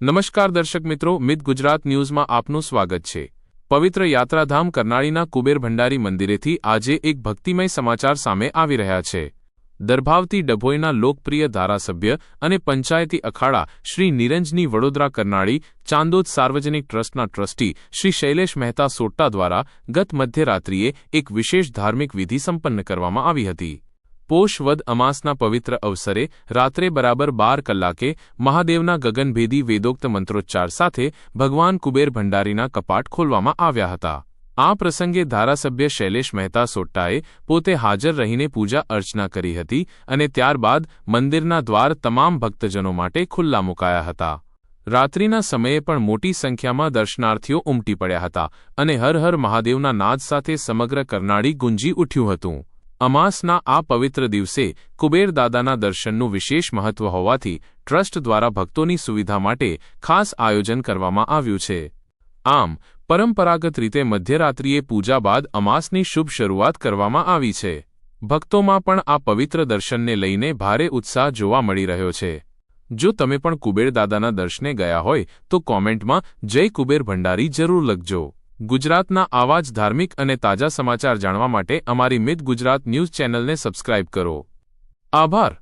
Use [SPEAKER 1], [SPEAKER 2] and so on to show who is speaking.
[SPEAKER 1] નમસ્કાર દર્શક મિત્રો, મિત ગુજરાત ન્યૂઝમાં આપનું સ્વાગત છે. પવિત્ર યાત્રાધામ કરનાળીના કુબેર ભંડારી મંદિરેથી આજે એક ભક્તિમય સમાચાર સામે આવી રહ્યા છે. દરભાવતી ડભોઈના લોકપ્રિય ધારાસભ્ય અને પંચાયતી અખાડા શ્રી નિરંજની વડોદરા કરનાળી ચાંદોદ સાર્વજનિક ટ્રસ્ટના ટ્રસ્ટી શ્રી શૈલેષ મહેતા સોટ્ટા દ્વારા ગત મધ્યરાત્રિએ એક વિશેષ ધાર્મિક વિધિ સંપન્ન કરવામાં આવી હતી. પોષ વદ અમાસના પવિત્ર અવસરે રાત્રે બરાબર બાર કલાકે મહાદેવના ગગનભેદી વેદોક્ત મંત્રોચ્ચાર સાથે ભગવાન કુબેર ભંડારીના કપાટ ખોલવામાં આવ્યા હતા. આ પ્રસંગે ધારાસભ્ય શૈલેષ મહેતા સોટ્ટાએ પોતે હાજર રહીને પૂજા અર્ચના કરી હતી અને ત્યારબાદ મંદિરના દ્વાર તમામ ભક્તજનો માટે ખુલ્લા મુકાયા હતા. રાત્રિના સમયે પણ મોટી સંખ્યામાં દર્શનાર્થીઓ ઉમટી પડ્યા હતા અને હર હર મહાદેવના નાદ સાથે સમગ્ર કરનાળી ગુંજી ઉઠ્યું હતું. અમાસના આ પવિત્ર દિવસે કુબેરદાદાના દર્શનનું વિશેષ મહત્વ હોવાથી ટ્રસ્ટ દ્વારા ભક્તોની સુવિધા માટે ખાસ આયોજન કરવામાં આવ્યું છે. આમ, પરંપરાગત રીતે મધ્યરાત્રિએ પૂજા બાદ અમાસની શુભ શરૂઆત કરવામાં આવી છે. ભક્તોમાં પણ આ પવિત્ર દર્શનને લઈને ભારે ઉત્સાહ જોવા મળી રહ્યો છે. જો તમે પણ કુબેરદાદાના દર્શને ગયા હોય તો કોમેન્ટમાં જય કુબેર ભંડારી જરૂર લખજો. ગુજરાતના આવા જ ધાર્મિક અને તાજા સમાચાર જાણવા માટે અમારી મિત ગુજરાત ન્યૂઝ ચેનલને સબસ્ક્રાઇબ કરો. આભાર.